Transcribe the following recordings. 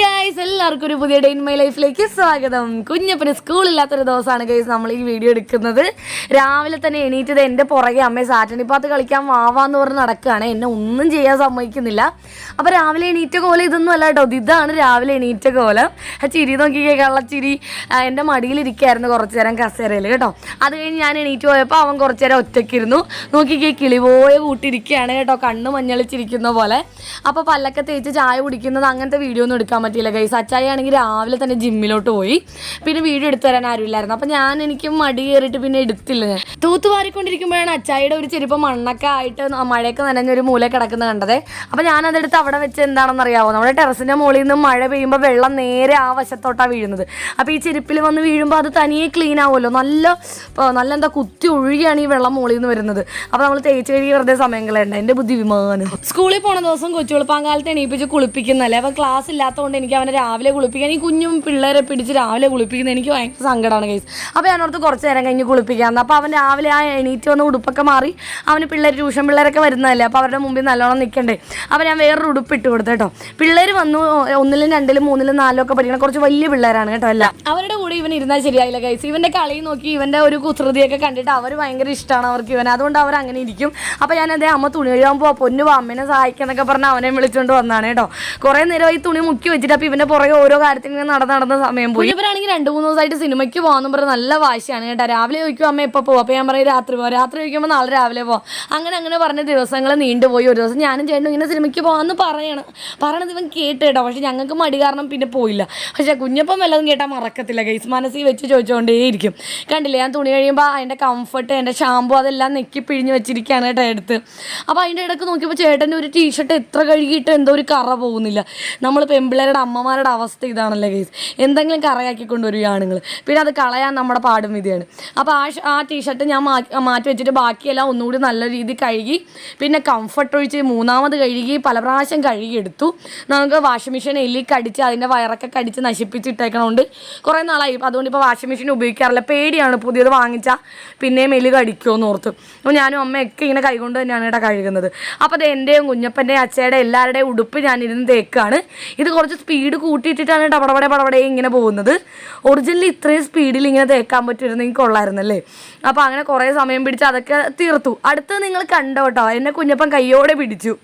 Guys എല്ലാവർക്കും ഒരു പുതിയ ഡേ ഇൻ മൈ ലൈഫിലേക്ക് സ്വാഗതം. കുഞ്ഞപ്പന് സ്കൂളില്ലാത്തൊരു ദിവസമാണ് ഗൈസ് നമ്മൾ ഈ വീഡിയോ എടുക്കുന്നത്. രാവിലെ തന്നെ എണീറ്റത് എന്റെ പുറകെ അമ്മയെ സാറ്റണി പാത്ത് കളിക്കാൻ വാവാന്ന് പറഞ്ഞ് നടക്കുകയാണ്. എന്നെ ഒന്നും ചെയ്യാൻ സമ്മതിക്കുന്നില്ല. അപ്പോൾ രാവിലെ എണീറ്റ കോലം ഇതൊന്നും അല്ല കേട്ടോ. ഇതാണ് രാവിലെ എണീറ്റ കോലം. ആ ചിരി നോക്കി ചിരി എന്റെ മടിയിലിരിക്കായിരുന്നു കുറച്ച് നേരം കസേരയിൽ കേട്ടോ. അത് കഴിഞ്ഞ് ഞാൻ എണീറ്റ് പോയപ്പോൾ അവൻ കുറച്ച് നേരം ഒറ്റയ്ക്കിരുന്നു നോക്കിക്കേ കിളി പോയ കൂട്ടിരിക്കുകയാണ് കേട്ടോ. കണ്ണ് മഞ്ഞളിച്ചിരിക്കുന്ന പോലെ. അപ്പോൾ പല്ലൊക്കെ തേച്ച് ചായ കുടിക്കുന്നത് അങ്ങനത്തെ വീഡിയോ ഒന്നും എടുക്കാൻ പറ്റിയില്ല ഗൈസ് അച്ചായി ആണെങ്കിൽ രാവിലെ തന്നെ ജിമ്മിലോട്ട് പോയി. പിന്നെ വീഡിയോ എടുത്തു തരാൻ ആരുമില്ലായിരുന്നു. അപ്പം ഞാൻ എനിക്ക് മടി കയറിയിട്ട് പിന്നെ എടുത്തില്ല. ഞാൻ തൂത്തുവാരിക്കൊണ്ടിരിക്കുമ്പോഴാണ് അച്ചായിയുടെ ഒരു ചെരുപ്പ് മണ്ണൊക്കെ ആയിട്ട് മഴയൊക്കെ നനഞ്ഞൊരു മൂല കിടക്കുന്നത് കണ്ടത്. അപ്പം ഞാൻ അതെടുത്ത് അവിടെ വെച്ച് എന്താണെന്ന് അറിയാവോ? നമ്മുടെ ടെറസിന്റെ മുകളിൽ നിന്ന് മഴ പെയ്യുമ്പോൾ വെള്ളം നേരെ ആ വശത്തോട്ടാണ് വീഴുന്നത്. അപ്പോൾ ഈ ചെരുപ്പിൽ വന്ന് വീഴുമ്പോൾ അത് തനിയെ ക്ലീൻ ആവുമല്ലോ. നല്ല നല്ല എന്താ കുത്തി ഒഴുകിയാണ് ഈ വെള്ളം മുകളിൽ നിന്ന് വരുന്നത്. അപ്പോൾ നമ്മൾ തേച്ച് കഴുകി വെറുതെ സമയം കളയണ്ട. എന്റെ ബുദ്ധി വിമാനം സ്കൂളിൽ പോണ ദിവസം കൊച്ചുകുളിപ്പാങ്കാലത്ത് എണീപ്പിച്ച് കുളിപ്പിക്കുന്നല്ലേ? അപ്പോൾ ക്ലാസ് ഇല്ലാത്തതുകൊണ്ട് എനിക്ക് അവനെ രാവിലെ കുളിപ്പിക്കാൻ ഈ കുഞ്ഞും പിള്ളേരെ പിടിച്ച് രാവിലെ കുളിപ്പിക്കുന്നത് എനിക്ക് ഭയങ്കര സങ്കടമാണ് കേസ് അപ്പോൾ ഞാനോർത്ത് കുറച്ച് നേരം കഴിഞ്ഞ് കുളിപ്പിക്കാമെന്ന് അപ്പോൾ അവൻ രാവിലെ ആ എണീറ്റ് വന്ന് ഉടുപ്പൊക്കെ മാറി അവന് പിള്ളേർ ട്യൂഷൻ പിള്ളേരൊക്കെ വരുന്നതല്ലേ? അപ്പോൾ അവരുടെ മുമ്പിൽ നല്ലോണം നിൽക്കണ്ടേ അപ്പോൾ ഞാൻ വേറൊരു ഉടുപ്പ് ഇട്ട് കൊടുത്തു കേട്ടോ. പിള്ളേർ വന്നു ഒന്നിലും രണ്ടിലും മൂന്നിലും നാലിലും ഒക്കെ പഠിക്കണം കുറച്ച് വലിയ പിള്ളേരാണ് കേട്ടോ അല്ല അവരുടെ കൂടെ ഇവൻ ഇരുന്നാൽ ശരിയായില്ല കൈസ് ഇവന്റെ കളി നോക്കി ഇവന്റെ ഒരു കുസൃതിയൊക്കെ കണ്ടിട്ട് അവർ ഭയങ്കര ഇഷ്ടമാണ് അവർക്ക് ഇവൻ അതുകൊണ്ട് അവർ അങ്ങനെ ഇരിക്കും. അപ്പോൾ ഞാൻ അതേ അമ്മ തുണി കഴുകാൻ പോവാ പൊന്നു അമ്മേനെ സഹായിക്കാന്നൊക്കെ പറഞ്ഞ് അവനെ വിളിച്ചുകൊണ്ട് വന്നാണ് കേട്ടോ. കുറേ നേരം ഈ തുണി മുക്കി വെച്ചിട്ട് അപ്പൊ ഇവന്റെ പുറകെ ഓരോ കാര്യത്തിന് ഇങ്ങനെ നടന്ന് നടന്ന സമയം പോയി. ഇവരാണെങ്കിൽ രണ്ട് മൂന്ന് ദിവസമായിട്ട് സിനിമയ്ക്ക് പോകാന്ന് പറഞ്ഞ് നല്ല വാശിയാണ് കേട്ടോ. രാവിലെ ചോദിക്കും അമ്മ എപ്പോൾ പോകും അപ്പോൾ ഞാൻ പറയും രാത്രി പോകാം രാത്രി ചോദിക്കുമ്പോൾ നാളെ രാവിലെ പോകാം അങ്ങനെ അങ്ങനെ പറഞ്ഞ ദിവസങ്ങൾ നീണ്ടുപോയി ഒരു ദിവസം ഞാനും ചേട്ടനും ഇങ്ങനെ സിനിമയ്ക്ക് പോകാമെന്ന് പറയണം. പറയണത് ഇവൻ കേട്ട് കേട്ടോ. പക്ഷെ ഞങ്ങൾക്ക് മടി കാരണം പിന്നെ പോയില്ല. പക്ഷേ കുഞ്ഞപ്പം വല്ലതും കേട്ടാൽ മറക്കത്തില്ല. ഗൈസ് മനസ്സിൽ വെച്ച് ചോദിച്ചുകൊണ്ടേയിരിക്കും കണ്ടില്ലേ? ഞാൻ തുണി കഴിയുമ്പോൾ അതിന്റെ കംഫർട്ട് എന്റെ ഷാമ്പു അതെല്ലാം നെക്കി പിഴിഞ്ഞ് വെച്ചിരിക്കുകയാണ് കേട്ടോ എടുത്ത്. അപ്പോൾ അതിന്റെ ഇടയ്ക്ക് നോക്കിയപ്പോൾ ചേട്ടന്റെ ഒരു ടീഷർട്ട് എത്ര കഴുകിയിട്ട് എന്തോ ഒരു കറ പോകുന്നില്ല. നമ്മൾ പെമ്പിള്ളേരുടെ അമ്മമാരുടെ അവസ്ഥ ഇതാണല്ലേ ഗൈസ് എന്തെങ്കിലും കറയാക്കി കൊണ്ടുവരികയാണ് നിങ്ങൾ പിന്നെ അത് കളയാൻ നമ്മുടെ പാടും വിധിയാണ്. അപ്പോൾ ആ ആ ടീഷർട്ട് ഞാൻ മാറ്റി വെച്ചിട്ട് ബാക്കിയെല്ലാം ഒന്നുകൂടി നല്ല രീതിയിൽ കഴുകി പിന്നെ കംഫർട്ട് ഒഴിച്ച് മൂന്നാമത് കഴുകി പല പ്രാവശ്യം കഴുകിയെടുത്തു നമുക്ക് വാഷിംഗ് മെഷീൻ എല്ലി കടിച്ച് അതിന്റെ വയറൊക്കെ കടിച്ച് നശിപ്പിച്ചിട്ടേക്കണോണ്ട്. കുറേ നാളായി. അതുകൊണ്ട് ഇപ്പോൾ വാഷിംഗ് മെഷീൻ ഉപയോഗിക്കാറില്ല. പേടിയാണ് പുതിയത് വാങ്ങിച്ചാൽ പിന്നെയും എലി കടിക്കുമെന്ന് ഓർത്ത്. അപ്പോൾ ഞാനും അമ്മയൊക്കെ ഇങ്ങനെ കൈകൊണ്ട് തന്നെയാണ് ഇവിടെ കഴുകുന്നത്. അപ്പോൾ അത് എന്റെയും കുഞ്ഞപ്പന്റെയും അച്ഛയുടെ എല്ലാവരുടെയും ഉടുപ്പ് ഞാനിരുന്ന് തേക്കാണ്. ഇത് കുറച്ച് സ്പീഡ് കൂട്ടിയിട്ടിട്ടാണ് ടപടപടെ പടപടെ ഇങ്ങനെ പോകുന്നത്. ഒറിജിനലി ഇത്രയും സ്പീഡിൽ ഇങ്ങനെ തേക്കാൻ പറ്റിയിരുന്നെങ്കിൽ കൊള്ളായിരുന്നല്ലേ? അപ്പോൾ അങ്ങനെ കുറേ സമയം പിടിച്ച് അതൊക്കെ തീർത്തു. അടുത്ത് നിങ്ങൾ കണ്ടോ കേട്ടോ എന്നെ കുഞ്ഞപ്പം കയ്യോടെ പിടിച്ചു.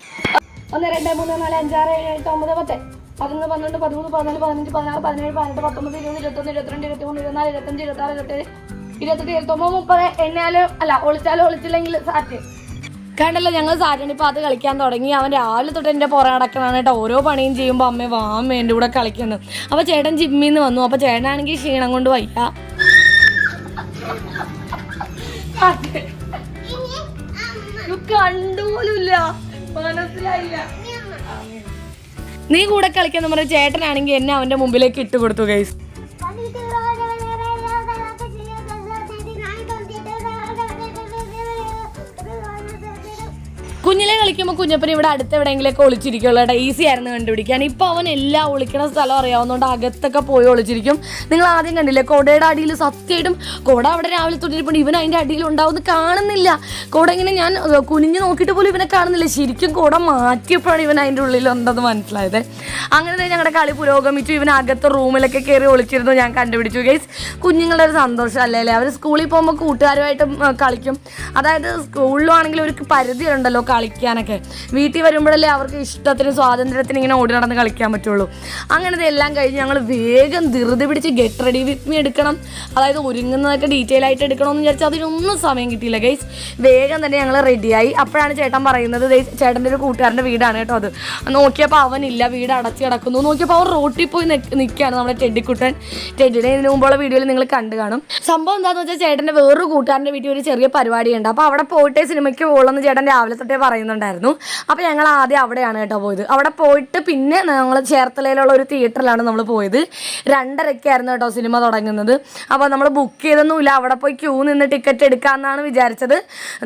ഒന്ന് രണ്ട് മൂന്ന് നാല് അഞ്ചാറ് ഏഴ് എട്ട് ഒമ്പത് പത്ത്. പതിനൊന്ന് പന്ത്രണ്ട് പതിമൂന്ന് പതിനാല് പതിനഞ്ച് പതിനാറ് പതിനേഴ് പതിനെട്ട് പത്തൊമ്പത് ഇരുപത് ഇരുപത്തൊന്ന് ഇരുപത്തിരണ്ട് ഇരുപത്തിമൂന്ന് ഇരുപത്തിനാല് ഇരുപത്തഞ്ച് ഇരുപത്താറ് ഇരുപത്തേഴ് ഇരുപത്തെട്ട് ഇരുപത്തൊമ്പത് മുപ്പത്. എണ്ണാലും അല്ല ഒളിച്ചാലും ഒളിച്ചില്ലെങ്കിൽ സാറ്റ് കണ്ടല്ലോ ഞങ്ങൾ സാറ്റണി പാത്ത് കളിക്കാൻ തുടങ്ങി. അവൻ രാവിലെ തൊട്ട് എന്റെ പുറം നടക്കണാണ് കേട്ടോ. ഓരോ പണിയും ചെയ്യുമ്പോൾ അമ്മ വാമ്മ എന്റെ കൂടെ കളിക്കുന്നത് അപ്പോൾ ചേട്ടൻ ജിമ്മിൽ നിന്ന് വന്നു. അപ്പോൾ ചേട്ടനാണെങ്കിൽ ക്ഷീണം കൊണ്ട് വയ്യ. കണ്ടുപോലുമില്ല. മനസ്സിലായില്ല. നീ കൂടെ കളിക്കാന്ന് പറഞ്ഞ ചേട്ടനാണെങ്കിൽ എന്നെ അവന്റെ മുമ്പിലേക്ക് ഇട്ട് കൊടുത്തു ഗൈസ് കളിക്കുമ്പോൾ കുഞ്ഞപ്പൻ ഇവിടെ അടുത്ത് എവിടെയെങ്കിലൊക്കെ ഒളിച്ചിരിക്കുള്ളൂ കേട്ടോ. ഈസി ആയിരുന്നു കണ്ടുപിടിക്കാൻ. ഇപ്പോൾ അവൻ എല്ലാം ഒളിക്കണ സ്ഥലം അറിയാവുന്നതുകൊണ്ട് അകത്തൊക്കെ പോയി ഒളിച്ചിരിക്കും. നിങ്ങൾ ആദ്യം കണ്ടില്ലേ കൊടയുടെ അടിയിൽ സത്യമായിട്ടും കൊട അവിടെ രാവിലെ തൊട്ടിരിപ്പുണ്ട് ഇവൻ അതിന്റെ അടിയിൽ ഉണ്ടാവുന്നത് കാണുന്നില്ല. കൊട ഇങ്ങനെ ഞാൻ കുനിഞ്ഞ് നോക്കിയിട്ട് പോലും ഇവനെ കാണുന്നില്ല. ശരിക്കും കൊട മാറ്റിയപ്പോഴാണ് ഇവൻ അതിന്റെ ഉള്ളിൽ ഉണ്ടെന്ന് മനസ്സിലായത്. അങ്ങനെ ഞങ്ങളുടെ കളി പുരോഗമിച്ചു. ഇവൻ അകത്ത് റൂമിലൊക്കെ കയറി ഒളിച്ചിരുന്നു. ഞാൻ കണ്ടുപിടിച്ചു. ഗൈസ് കുഞ്ഞുങ്ങളുടെ ഒരു സന്തോഷം അല്ലേ അവർ സ്കൂളിൽ പോകുമ്പോൾ കൂട്ടുകാരുമായിട്ട് കളിക്കും. അതായത് സ്കൂളിലാണെങ്കിൽ ഒരു പരിധി ഉണ്ടല്ലോ കളിക്കാനൊക്കെ വീട്ടിൽ വരുമ്പോഴല്ലേ അവർക്ക് ഇഷ്ടത്തിന് സ്വാതന്ത്ര്യത്തിന് ഇങ്ങനെ ഓടി നടന്ന് കളിക്കാൻ പറ്റുള്ളൂ. അങ്ങനത്തെ എല്ലാം കഴിഞ്ഞ് ഞങ്ങൾ വേഗം ധൃതി പിടിച്ച് ഗെറ്റ് റെഡി വിത്ത് മീ എടുക്കണം. അതായത് ഒരുങ്ങുന്നതൊക്കെ ഡീറ്റെയിൽ ആയിട്ട് എടുക്കണമെന്ന് വിചാരിച്ചാൽ അതിനൊന്നും സമയം കിട്ടിയില്ല ഗൈസ് വേഗം തന്നെ ഞങ്ങൾ റെഡിയായി അപ്പോഴാണ് ചേട്ടൻ പറയുന്നത് ചേട്ടന്റെ ഒരു കൂട്ടുകാരന്റെ വീടാണ് കേട്ടോ അത്. നോക്കിയപ്പോൾ അവനില്ല വീട് അടച്ചു കിടക്കുന്നു. നോക്കിയപ്പോൾ അവൻ റോട്ടിൽ പോയി നിൽക്കുകയാണ് നമ്മുടെ ടെഡിക്കുട്ടൻ. ടെഡിനെ ഇതിന് മുമ്പുള്ള വീഡിയോയിൽ നിങ്ങൾ കണ്ടു കാണും. സംഭവം എന്താണെന്ന് വെച്ചാൽ ചേട്ടന്റെ വേറൊരു കൂട്ടുകാരന്റെ വീട്ടിൽ ഒരു ചെറിയ പരിപാടിയുണ്ട്. അപ്പോൾ അവിടെ പോയിട്ടേ സിനിമയ്ക്ക് പോകുള്ളൂ ചേട്ടൻ രാവിലെ തൊട്ടേ പറയുന്നുണ്ടായിരുന്നു അപ്പോൾ ഞങ്ങൾ ആദ്യം അവിടെയാണ് കേട്ടോ പോയത്. അവിടെ പോയിട്ട് പിന്നെ ഞങ്ങൾ ചേർത്തലയിലുള്ള ഒരു തിയേറ്ററിലാണ് നമ്മൾ പോയത്. രണ്ടരയ്ക്കായിരുന്നു കേട്ടോ സിനിമ തുടങ്ങുന്നത്. അപ്പോൾ നമ്മൾ ബുക്ക് ചെയ്തൊന്നുമില്ല. അവിടെ പോയി ക്യൂ നിന്ന് ടിക്കറ്റ് എടുക്കാമെന്നാണ് വിചാരിച്ചത്.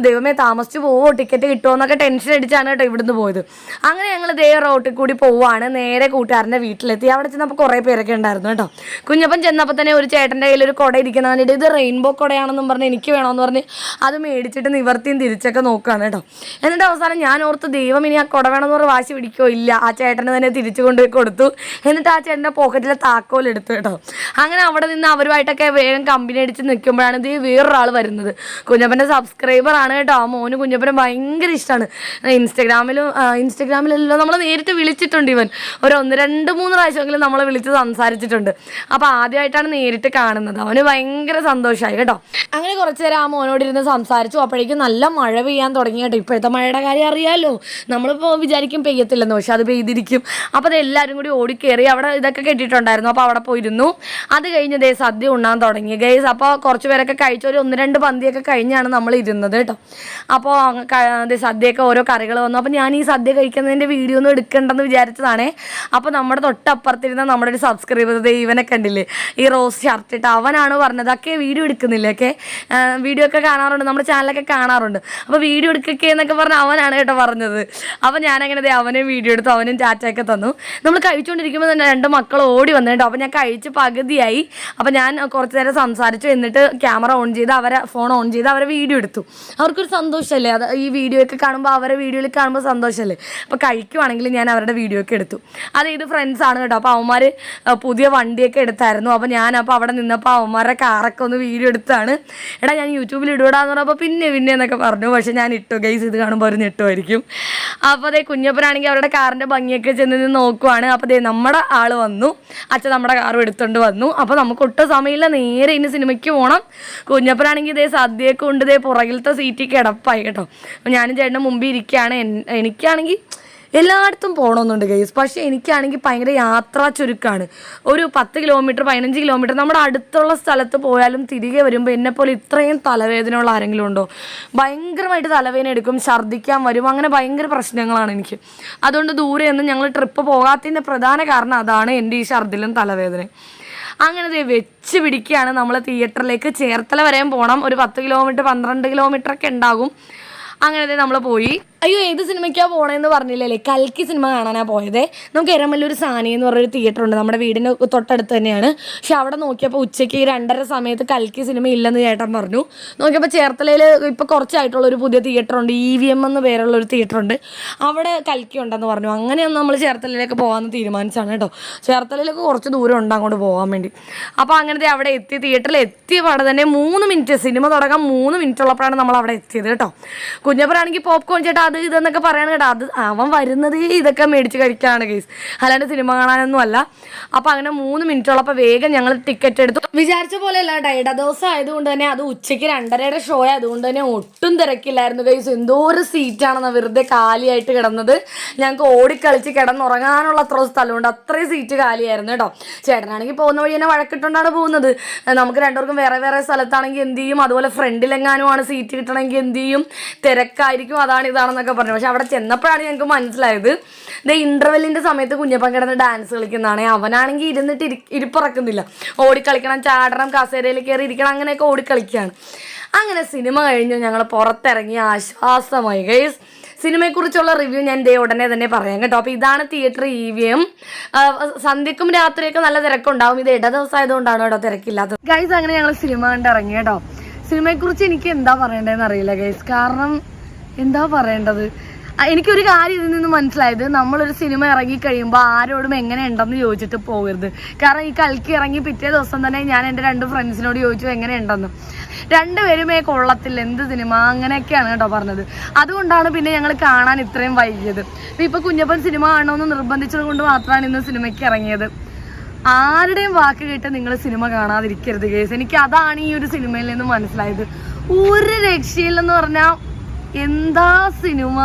ദൈവമേ താമസിച്ച് പോവോ? ടിക്കറ്റ് കിട്ടുമോ എന്നൊക്കെ ടെൻഷൻ അടിച്ചാണ് കേട്ടോ ഇവിടുന്ന് പോയത്. അങ്ങനെ ഞങ്ങൾ ദേ റോട്ടിൽ കൂടി പോവുകയാണ് നേരെ കൂട്ടുകാരന്റെ വീട്ടിലെത്തി. അവിടെ ചെന്നപ്പോൾ കുറേ പേരൊക്കെ ഉണ്ടായിരുന്നു കേട്ടോ. കുഞ്ഞപ്പൻ ചെന്നപ്പോൾ തന്നെ ഒരു ചേട്ടന്റെ കയ്യിൽ ഒരു കുട ഇരിക്കുന്ന കണ്ടിട്ട് ഇത് റെയിൻബോ കുടയാണെന്നും പറഞ്ഞ് എനിക്ക് വേണമെന്ന് പറഞ്ഞ് അത് മേടിച്ചിട്ട് നിവർത്തിയും തിരിച്ചൊക്കെ നോക്കുകയാണ് കേട്ടോ. എന്നിട്ട് അവസാനം ഞാൻ ഓർത്ത് ദൈവം ഇനി ആ കുട വേണമെന്ന് പറഞ്ഞ വാശി പിടിക്കോ ഇല്ല. ആ ചേട്ടന് തന്നെ തിരിച്ചു കൊണ്ടുപോയി കൊടുത്തു. എന്നിട്ട് ആ ചേട്ടന്റെ പോക്കറ്റിലെ താക്കോൽ എടുത്തു കേട്ടോ. അങ്ങനെ അവിടെ നിന്ന് അവരുമായിട്ടൊക്കെ വേഗം കമ്പനി അടിച്ച് നിൽക്കുമ്പോഴാണ് ഇത് വേറൊരാൾ വരുന്നത്. കുഞ്ഞപ്പന്റെ സബ്സ്ക്രൈബർ ആണ് കേട്ടോ. ആ മോന് കുഞ്ഞപ്പനെ ഭയങ്കര ഇഷ്ടമാണ്. ഇൻസ്റ്റഗ്രാമിലും ഇൻസ്റ്റഗ്രാമിലെല്ലാം നമ്മൾ നേരിട്ട് വിളിച്ചിട്ടുണ്ട് ഇവൻ. ഒരു ഒന്ന് രണ്ട് മൂന്ന് പ്രാവശ്യമെങ്കിലും നമ്മളെ വിളിച്ച് സംസാരിച്ചിട്ടുണ്ട്. അപ്പോൾ ആദ്യമായിട്ടാണ് നേരിട്ട് കാണുന്നത്. അവന് ഭയങ്കര സന്തോഷമായി കേട്ടോ. അങ്ങനെ കുറച്ച് നേരം ആ മോനോട് ഇരുന്ന് സംസാരിച്ചു. അപ്പോഴേക്കും നല്ല മഴ പെയ്യാൻ തുടങ്ങി കേട്ടോ. ഇപ്പോഴത്തെ മഴയുടെ കാര്യം അറിയാമല്ലോ നമ്മളിപ്പോൾ വിചാരിക്കും പെയ്യത്തില്ലെന്ന് പക്ഷെ അത് പെയ്തിരിക്കും. അപ്പോൾ അത് എല്ലാവരും കൂടി ഓടിക്കയറി അവിടെ ഇതൊക്കെ കെട്ടിയിട്ടുണ്ടായിരുന്നു. അപ്പോൾ അവിടെ പോയിരുന്നു. അത് കഴിഞ്ഞ് ദേ സദ്യ ഉണ്ണാൻ തുടങ്ങി. ഗൈസ് അപ്പോൾ കുറച്ച് പേരൊക്കെ കഴിച്ച്. ഒരു ഒന്ന് രണ്ട് പന്തിയൊക്കെ കഴിഞ്ഞാണ് നമ്മൾ ഇരുന്നത് കേട്ടോ. അപ്പോൾ ദേ സദ്യയൊക്കെ ഓരോ കറികൾ വന്നു. അപ്പോൾ ഞാൻ ഈ സദ്യ കഴിക്കുന്നതിന്റെ വീഡിയോ ഒന്നും എടുക്കണ്ടെന്ന് വിചാരിച്ചതാണേ. അപ്പോൾ നമ്മുടെ തൊട്ടപ്പുറത്തിരുന്ന നമ്മുടെ ഒരു സബ്സ്ക്രൈബർ ദേ ഇവനെ കണ്ടില്ലേ? ഈ റോസ് ഷർട്ട് ഇട്ട് അവനാണ് പറഞ്ഞത്. ഒക്കെ വീഡിയോ എടുക്കുന്നില്ലേ? ഒക്കെ വീഡിയോ ഒക്കെ കാണാറുണ്ട്. നമ്മുടെ ചാനലൊക്കെ കാണാറുണ്ട്. അപ്പോൾ വീഡിയോ എടുക്കൊക്കെ എന്നൊക്കെ പറഞ്ഞ് അവനാണ് കേട്ടോ പറഞ്ഞത്. അപ്പം ഞാനങ്ങനെ അവനെ വീഡിയോ എടുത്തു അവനും ചാറ്റയൊക്കെ തന്നു. നമ്മൾ കഴിച്ചുകൊണ്ടിരിക്കുമ്പോൾ തന്നെ രണ്ട് മക്കൾ ഓടി വന്നിട്ട് അപ്പം ഞാൻ കഴിച്ച് പകുതിയായി. അപ്പം ഞാൻ കുറച്ച് നേരം സംസാരിച്ചു. എന്നിട്ട് ക്യാമറ ഓൺ ചെയ്ത് അവരെ ഫോൺ ഓൺ ചെയ്ത് അവരെ വീഡിയോ എടുത്തു. അവർക്കൊരു സന്തോഷമല്ലേ അത് ഈ വീഡിയോ ഒക്കെ കാണുമ്പോൾ അവരെ വീഡിയോയിൽ കാണുമ്പോൾ സന്തോഷമല്ലേ അപ്പോൾ കഴിക്കുവാണെങ്കിൽ ഞാൻ അവരുടെ വീഡിയോ ഒക്കെ എടുത്തു. അത് ഇത് ഫ്രണ്ട്സ് ആണ് കേട്ടോ. അപ്പോൾ അവന്മാർ പുതിയ വണ്ടിയൊക്കെ എടുത്തായിരുന്നു. അപ്പോൾ ഞാൻ അപ്പോൾ അവിടെ നിന്നപ്പോൾ അവന്മാരുടെ കാറൊക്കെ ഒന്ന് വീഡിയോ എടുത്താണ്. എടാ ഞാൻ യൂട്യൂബിൽ ഇടൂടാന്ന് പറഞ്ഞപ്പോൾ പിന്നെ പിന്നെ എന്നൊക്കെ പറഞ്ഞു. പക്ഷേ ഞാൻ ഇട്ടു. ഗൈസ് ഇത് കാണുമ്പോൾ ഒരു ഞെട്ടുമായിരിക്കും അപ്പോൾ അതേ കുഞ്ഞപ്പനാണെങ്കിൽ അവരുടെ കാറിന്റെ ഭംഗിയൊക്കെ ചെന്ന് നിന്ന് നോക്കുവാണ്. അപ്പോൾ അതേ നമ്മുടെ ആൾ വന്നു. അച്ഛൻ നമ്മുടെ കാറും എടുത്തുകൊണ്ട് വന്നു. അപ്പോൾ നമുക്ക് ഒട്ടും സമയമില്ല. നേരെ ഇനി സിനിമയ്ക്ക് പോകണം കുഞ്ഞപ്പനാണെങ്കിൽ ഇതേ സദ്യയൊക്കെ ഉണ്ട് ഇതേ പുറകിലത്തെ സീറ്റിൽ കിടപ്പായി കേട്ടോ. അപ്പോൾ ഞാനും ചേട്ടന്റെ മുമ്പിൽ ഇരിക്കുകയാണ്. എനിക്കാണെങ്കിൽ എല്ലായിടത്തും പോകണമെന്നുണ്ട് ഗൈസ് പക്ഷേ എനിക്കാണെങ്കിൽ ഭയങ്കര യാത്രാ ചുരുക്കമാണ് ഒരു പത്ത് കിലോമീറ്റർ പതിനഞ്ച് കിലോമീറ്റർ നമ്മുടെ അടുത്തുള്ള സ്ഥലത്ത് പോയാലും തിരികെ വരുമ്പോൾ എന്നെപ്പോലെ ഇത്രയും തലവേദനയുള്ള ആരെങ്കിലും ഉണ്ടോ? ഭയങ്കരമായിട്ട് തലവേദന എടുക്കും ഛർദ്ദിക്കാൻ വരും അങ്ങനെ ഭയങ്കര പ്രശ്നങ്ങളാണ് എനിക്ക്. അതുകൊണ്ട് ദൂരെ ഒന്നും ഞങ്ങൾ ട്രിപ്പ് പോകാത്തതിന്റെ പ്രധാന കാരണം അതാണ് എന്റെ ഈ ഛർദിലും തലവേദനയും. അങ്ങനെ വെച്ച് പിടിക്കുകയാണ് നമ്മൾ തിയേറ്ററിലേക്ക് ചേർത്തല വരെയും പോകണം ഒരു പത്ത് കിലോമീറ്റർ പന്ത്രണ്ട് കിലോമീറ്റർ ഒക്കെ ഉണ്ടാകും. അങ്ങനെ ദേ നമ്മൾ പോയി. അയ്യോ ഏത് സിനിമയ്ക്കാണ് പോണേന്ന് പറഞ്ഞില്ലല്ലേ. കൽക്കി സിനിമ കാണാനാണ് പോയത്. നമുക്ക് എരമല്ലൂർ സാനി എന്ന് പറഞ്ഞൊരു തിയേറ്റർ ഉണ്ട്. നമ്മുടെ വീടിന് തൊട്ടടുത്ത് തന്നെയാണ്. പക്ഷെ അവിടെ നോക്കിയപ്പോൾ ഉച്ചയ്ക്ക് ഈ രണ്ടര സമയത്ത് കൽക്കി സിനിമ ഇല്ലെന്ന് ചേട്ടൻ പറഞ്ഞു. നോക്കിയപ്പോൾ ചേർത്തലയിൽ ഇപ്പോൾ കുറച്ചായിട്ടുള്ള ഒരു പുതിയ തിയേറ്റർ ഉണ്ട്. ഇ വി എം എന്ന് പേരുള്ള ഒരു തിയേറ്റർ ഉണ്ട്. അവിടെ കൽക്കി ഉണ്ടെന്ന് പറഞ്ഞു. അങ്ങനെയൊന്നും നമ്മൾ ചേർത്തലയിലേക്ക് പോകാമെന്ന് തീരുമാനിച്ചാണ് കേട്ടോ. ചേർത്തലയിലേക്ക് കുറച്ച് ദൂരം ഉണ്ട് അങ്ങോട്ട് പോകാൻ വേണ്ടി. അപ്പോൾ അങ്ങനത്തെ അവിടെ എത്തി. തിയേറ്ററിൽ എത്തിയ പാടെ തന്നെ മൂന്ന് മിനിറ്റ് സിനിമ തുടങ്ങാൻ മൂന്ന് മിനിറ്റ് ഉള്ളപ്പോഴാണ് നമ്മൾ അവിടെ എത്തിയത് കേട്ടോ. കുഞ്ഞപ്പനാണെങ്കിൽ പോപ്കോൺ ചേട്ടാ അത് ഇതെന്നൊക്കെ പറയണം കേട്ടോ അത് അവൻ വരുന്നത് ഇതൊക്കെ മേടിച്ച് കഴിക്കാനാണ് കേസ് അല്ലാണ്ട് സിനിമ കാണാനൊന്നും അല്ല. അപ്പോൾ അങ്ങനെ മൂന്ന് മിനിറ്റ് ഉള്ളപ്പോൾ വേഗം ഞങ്ങൾ ടിക്കറ്റ് എടുത്തു. വിചാരിച്ച പോലെ അല്ല കേട്ടോ ഇട ദിവസം ആയതുകൊണ്ട് തന്നെ അത് ഉച്ചയ്ക്ക് രണ്ടരയുടെ ഷോ ആയതുകൊണ്ട് തന്നെ ഒട്ടും തിരക്കില്ലായിരുന്നു കേസ് എന്തോ ഒരു സീറ്റാണെന്ന് വെറുതെ കാലിയായിട്ട് കിടന്നത്. ഞങ്ങൾക്ക് ഓടിക്കളിച്ച് കിടന്നുറങ്ങാനുള്ള അത്ര സ്ഥലമുണ്ട്. അത്രയും സീറ്റ് കാലിയായിരുന്നു കേട്ടോ. ചേട്ടനാണെങ്കിൽ പോകുന്ന വഴി തന്നെ വഴക്കിട്ടുകൊണ്ടാണ് പോകുന്നത്. നമുക്ക് രണ്ടുപേർക്കും വേറെ വേറെ സ്ഥലത്താണെങ്കിൽ എന്ത് ചെയ്യും? അതുപോലെ ഫ്രണ്ടിലെങ്ങാനുമാണ് സീറ്റ് കിട്ടണമെങ്കിൽ എന്ത് ചെയ്യും? തിരക്കായിരിക്കും അതാണ് ഇതാണെന്നൊക്കെ പറഞ്ഞു പക്ഷെ അവിടെ ചെന്നപ്പോഴാണ് ഞങ്ങൾക്ക് മനസ്സിലായത്. ഇത് ഇന്റർവെല്ലിന്റെ സമയത്ത് കുഞ്ഞപ്പൻ കിടന്ന് ഡാൻസ് കളിക്കുന്നതാണ്. അവനാണെങ്കിൽ ഇരുന്നിട്ട് ഇരി ഇരിപ്പിറക്കുന്നില്ല. ഓടിക്കളിക്കണം ചാടണം കസേരയിൽ കയറി ഇരിക്കണം അങ്ങനെയൊക്കെ ഓടിക്കളിക്കുകയാണ്. അങ്ങനെ സിനിമ കഴിഞ്ഞു ഞങ്ങൾ പുറത്തിറങ്ങി ആശ്വാസമായി. ഗൈസ് സിനിമയെക്കുറിച്ചുള്ള റിവ്യൂ ഞാൻ ദേ ഉടനെ തന്നെ പറയാം കേട്ടോ. അപ്പോൾ ഇതാണ് തിയേറ്റർ ഇ വി എം സന്ധ്യക്കും രാത്രിയൊക്കെ നല്ല തിരക്കുണ്ടാവും. ഇത് ഇട ദിവസം ആയതുകൊണ്ടാണ് കേട്ടോ തിരക്കില്ലാത്തത്? ഗൈസ് അങ്ങനെ ഞങ്ങൾ സിനിമ കണ്ടിറങ്ങി കേട്ടോ. സിനിമയെക്കുറിച്ച് എനിക്ക് എന്താ പറയേണ്ടതെന്ന് അറിയില്ല ഗൈസ് കാരണം എന്താ പറയേണ്ടത്? എനിക്കൊരു കാര്യം ഇതിൽ നിന്ന് മനസ്സിലായത്. നമ്മളൊരു സിനിമ ഇറങ്ങി കഴിയുമ്പോൾ ആരോടും എങ്ങനെ ഉണ്ടെന്ന് ചോദിച്ചിട്ട് പോകരുത്. കാരണം ഈ കൽക്കി ഇറങ്ങി പിറ്റേ ദിവസം തന്നെ ഞാൻ എന്റെ രണ്ട് ഫ്രണ്ട്സിനോട് ചോദിച്ചു എങ്ങനെ ഉണ്ടെന്ന്. രണ്ടുപേരുമേ കൊള്ളത്തില്ല എന്ത് സിനിമ അങ്ങനെയൊക്കെയാണ് കേട്ടോ പറഞ്ഞത്. അതുകൊണ്ടാണ് പിന്നെ ഞങ്ങൾ കാണാൻ ഇത്രയും വൈകിയത്. ഇപ്പം കുഞ്ഞപ്പൻ സിനിമ കാണണമെന്ന് നിർബന്ധിച്ചത് കൊണ്ട് മാത്രമാണ് ഇന്ന് സിനിമയ്ക്ക് ഇറങ്ങിയത്. ആരുടെയും വാക്ക് കേട്ട് നിങ്ങൾ സിനിമ കാണാതിരിക്കരുത് കേസ് എനിക്ക് അതാണ് ഈ ഒരു സിനിമയിൽ നിന്ന് മനസ്സിലായത്. ഒരു രക്ഷയില്ലെന്ന് പറഞ്ഞാൽ എന്താ സിനിമ?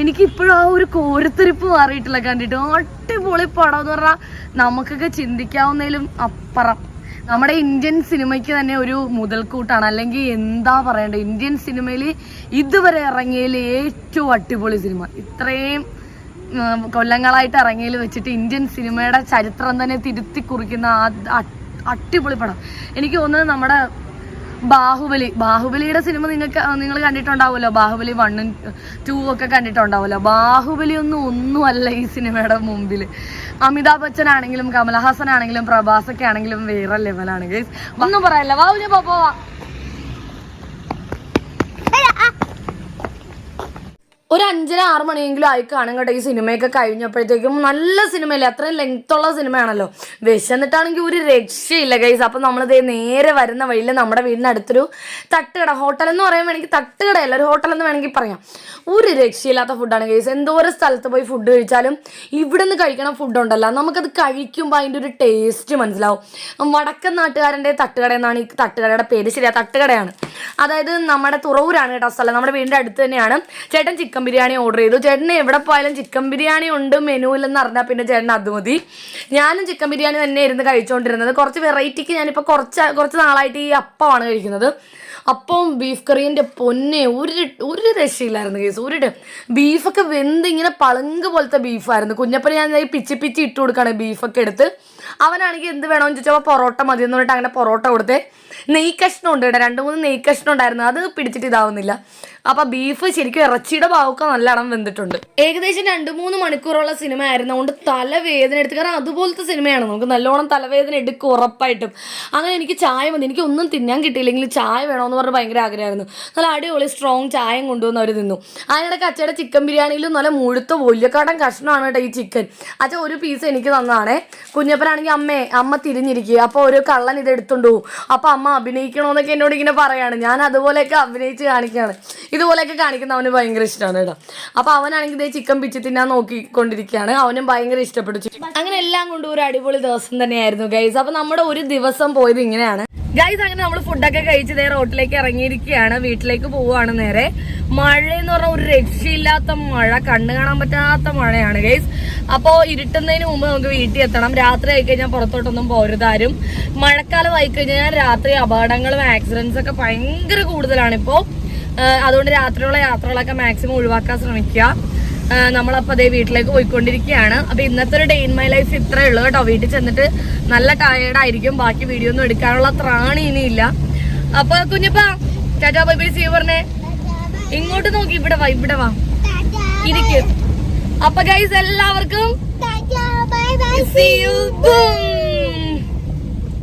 എനിക്കിപ്പോഴും ആ ഒരു കോരത്തിരിപ്പ് മാറിയിട്ടില്ല കണ്ടിട്ട്. അടിപൊളി പടം എന്ന് പറഞ്ഞാൽ നമുക്കൊക്കെ ചിന്തിക്കാവുന്നതിലും അപ്പുറം. നമ്മുടെ ഇന്ത്യൻ സിനിമയ്ക്ക് തന്നെ ഒരു മുതൽക്കൂട്ടാണ്. അല്ലെങ്കിൽ എന്താ പറയണ്ടത് ഇന്ത്യൻ സിനിമയിൽ ഇതുവരെ ഇറങ്ങിയതിൽ ഏറ്റവും അടിപൊളി സിനിമ. ഇത്രയും കൊല്ലങ്ങളായിട്ട് ഇറങ്ങിയതിൽ വെച്ചിട്ട് ഇന്ത്യൻ സിനിമയുടെ ചരിത്രം തന്നെ തിരുത്തി കുറിക്കുന്ന അടിപൊളി പടം. എനിക്ക് തോന്നുന്നത് നമ്മുടെ ബാഹുബലി. ബാഹുബലിയുടെ സിനിമ നിങ്ങൾക്ക് നിങ്ങൾ കണ്ടിട്ടുണ്ടാവുമല്ലോ. ബാഹുബലി വണ്ണും ടൂ ഒക്കെ കണ്ടിട്ടുണ്ടാവുമല്ലോ. ബാഹുബലി ഒന്നും ഒന്നുമല്ല ഈ സിനിമയുടെ മുമ്പിൽ അമിതാഭ് ബച്ചൻ ആണെങ്കിലും കമലഹാസൻ ആണെങ്കിലും പ്രഭാസൊക്കെ ആണെങ്കിലും വേറെ ലെവലാണ് ഗൈസ് ഒന്നും പറയല്ല. വാ ഞാൻ പോവാ ഒരു അഞ്ചര ആറ് മണിയെങ്കിലും ആയി കാണും കേട്ടോ ഈ സിനിമയൊക്കെ കഴിഞ്ഞപ്പോഴത്തേക്കും. നല്ല സിനിമയല്ലേ? അത്രയും ലെങ്ത് ഉള്ള സിനിമയാണല്ലോ. വിശന്നിട്ടാണെങ്കിൽ ഒരു രക്ഷയില്ല ഗൈസ് അപ്പം നമ്മളിത് നേരെ വരുന്ന വഴിയിൽ നമ്മുടെ വീടിന്റെ അടുത്തൊരു തട്ടുകട ഹോട്ടൽ എന്ന് പറയാൻ വേണമെങ്കിൽ തട്ടുകടയല്ല ഒരു ഹോട്ടൽ എന്ന് വേണമെങ്കിൽ പറയാം. ഒരു രക്ഷയില്ലാത്ത ഫുഡാണ് ഗൈസ് എന്തോരം സ്ഥലത്ത് പോയി ഫുഡ് കഴിച്ചാലും ഇവിടെ നിന്ന് കഴിക്കണ ഫുഡ് ഉണ്ടല്ലോ. നമുക്കത് കഴിക്കുമ്പോൾ അതിന്റെ ഒരു ടേസ്റ്റ് മനസ്സിലാവും. വടക്കൻ നാട്ടുകാരന്റെ തട്ടുകട എന്നാണ് ഈ തട്ടുകടയുടെ പേര്. ശരിയാ തട്ടുകടയാണ്. അതായത് നമ്മുടെ തുറവൂരാണ് കേട്ടോ സ്ഥലം. നമ്മുടെ വീടിന്റെ അടുത്ത് തന്നെയാണ്. ചേട്ടൻ ചിക്കൻ ബിരിയാണി ഓർഡർ ചെയ്തു. ചേട്ടന് എവിടെ പോയാലും ചിക്കൻ ബിരിയാണി ഉണ്ട് മെനുവിലെന്ന് അറിഞ്ഞാൽ പിന്നെ ചേട്ടൻ അത് മതി. ഞാനും ചിക്കൻ ബിരിയാണി തന്നെ ഇരുന്ന് കഴിച്ചുകൊണ്ടിരുന്നത് കുറച്ച് വെറൈറ്റിക്ക് ഞാനിപ്പോൾ കുറച്ച് കുറച്ച് നാളായിട്ട് ഈ അപ്പമാണ് കഴിക്കുന്നത്. അപ്പം ബീഫ് കറീന്റെ പൊന്നെ ഒരു ഒരു രക്ഷയില്ലായിരുന്നു കേസ് ഒരു ബീഫൊക്കെ വെന്ത് ഇങ്ങനെ പളുങ്ക് പോലത്തെ ബീഫായിരുന്നു കുഞ്ഞപ്പനെ ഞാൻ ഈ പിച്ചി പിച്ചി ഇട്ട് കൊടുക്കുകയാണ് ബീഫൊക്കെ എടുത്ത്. അവനാണെങ്കിൽ എന്ത് വേണമെന്ന് ചോദിച്ചപ്പോൾ പൊറോട്ട മതി എന്ന് പറഞ്ഞിട്ട് അങ്ങനെ പൊറോട്ട കൊടുത്തേ. നെയ്ക്കഷ്ണം കഷ്ണം ഉണ്ട് കേട്ടോ. രണ്ട് മൂന്ന് നെയ്ക്കഷ്ണം കഷ്ണം ഉണ്ടായിരുന്നു. അത് പിടിച്ചിട്ട് ഇതാവുന്നില്ല. അപ്പോൾ ബീഫ് ശരിക്കും ഇറച്ചിയുടെ ഭാവമൊക്കെ നല്ലോണം വെന്തിട്ടുണ്ട്. ഏകദേശം രണ്ട് മൂന്ന് മണിക്കൂറുള്ള സിനിമ ആയിരുന്നു അതുകൊണ്ട് തലവേദന എടുത്ത്. കാരണം അതുപോലത്തെ സിനിമയാണ്. നമുക്ക് നല്ലോണം തലവേദന എടുക്കും ഉറപ്പായിട്ടും. അങ്ങനെ എനിക്ക് ചായ മതി. എനിക്ക് ഒന്നും തിന്നാൻ കിട്ടിയില്ലെങ്കിൽ ചായ വേണമെന്ന് പറഞ്ഞ് ഭയങ്കര ആഗ്രഹമായിരുന്നു. നല്ല അടിപൊളി സ്ട്രോങ് ചായയും കൊണ്ടുവന്ന് അവർ തിന്നു. അതിനിടയ്ക്ക് അച്ഛയുടെ ചിക്കൻ ബിരിയാണിയിലും നല്ല മുഴുത്ത വലിയക്കാടൻ കഷ്ണമാണ് കേട്ടോ ഈ ചിക്കൻ അച്ഛൻ ഒരു പീസ് എനിക്ക് തന്നതാണേ കുഞ്ഞപ്പനാണെങ്കിൽ അമ്മേ അമ്മ തിരിഞ്ഞിരിക്കുക. അപ്പോൾ ഒരു കള്ളൻ ഇത് എടുത്തുകൊണ്ട് പോകും അപ്പോൾ അമ്മ അഭിനയിക്കണമെന്നൊക്കെ എന്നോട് ഇങ്ങനെ പറയാണ്. ഞാൻ അതുപോലെയൊക്കെ അഭിനയിച്ച് കാണിക്കുകയാണ്. ഇതുപോലെയൊക്കെ കാണിക്കുന്ന അവന് ഭയങ്കര ഇഷ്ടമാണ് കേട്ടോ. അപ്പോൾ അവനാണെങ്കിൽ ഇതേ ചിക്കൻ പിച്ച് തിന്നാൻ നോക്കിക്കൊണ്ടിരിക്കുകയാണ്. അവനും ഭയങ്കര ഇഷ്ടപ്പെട്ടു. അങ്ങനെ എല്ലാം കൊണ്ടും ഒരു അടിപൊളി ദിവസം തന്നെയായിരുന്നു ഗൈസ് അപ്പോൾ നമ്മുടെ ഒരു ദിവസം പോയത് ഇങ്ങനെയാണ്. ഗൈസ് അങ്ങനെ നമ്മൾ ഫുഡൊക്കെ കഴിച്ച് ദേ റോട്ടിലേക്ക് ഇറങ്ങിയിരിക്കുകയാണ്. വീട്ടിലേക്ക് പോവുകയാണ് നേരെ. മഴ എന്ന് പറഞ്ഞാൽ ഒരു രക്ഷയില്ലാത്ത മഴ കണ്ണു കാണാൻ പറ്റാത്ത മഴയാണ് ഗൈസ് അപ്പോൾ ഇരുട്ടുന്നതിന് മുമ്പ് നമുക്ക് വീട്ടിൽ എത്തണം. രാത്രി ആയി കഴിഞ്ഞാൽ പുറത്തോട്ടൊന്നും പോരുതാരും മഴക്കാലം ആയി കഴിഞ്ഞാൽ രാത്രി അപകടങ്ങളും ആക്സിഡൻസ് ഒക്കെ ഭയങ്കര കൂടുതലാണ് ഇപ്പോൾ അതുകൊണ്ട് രാത്രിയുള്ള യാത്രകളൊക്കെ മാക്സിമം ഒഴിവാക്കാൻ ശ്രമിക്കുക. നമ്മളപ്പോൾ നമ്മളപ്പോ അതേ വീട്ടിലേക്ക് പോയിക്കൊണ്ടിരിക്കുകയാണ്. അപ്പോൾ ഇന്നത്തെ ഒരു ഡേ ഇൻ മൈ ലൈഫ് ഇത്രയേ ഉള്ളൂ കേട്ടോ. വീട്ടിൽ ചെന്നിട്ട് നല്ല ടയേർഡായിരിക്കും ബാക്കി വീഡിയോ ഒന്നും എടുക്കാനുള്ള ത്രാണി ഇനിയില്ല. അപ്പോൾ കുഞ്ഞപ്പ ചാറ്റാ ബൈ ബൈ സീ പറഞ്ഞേ. ഇങ്ങോട്ട് നോക്കി ഇവിടെ വാ ഇവിടെ വാ. ഇരിക്കും. അപ്പൊ ഗൈസ് എല്ലാവർക്കും. See you. Boom.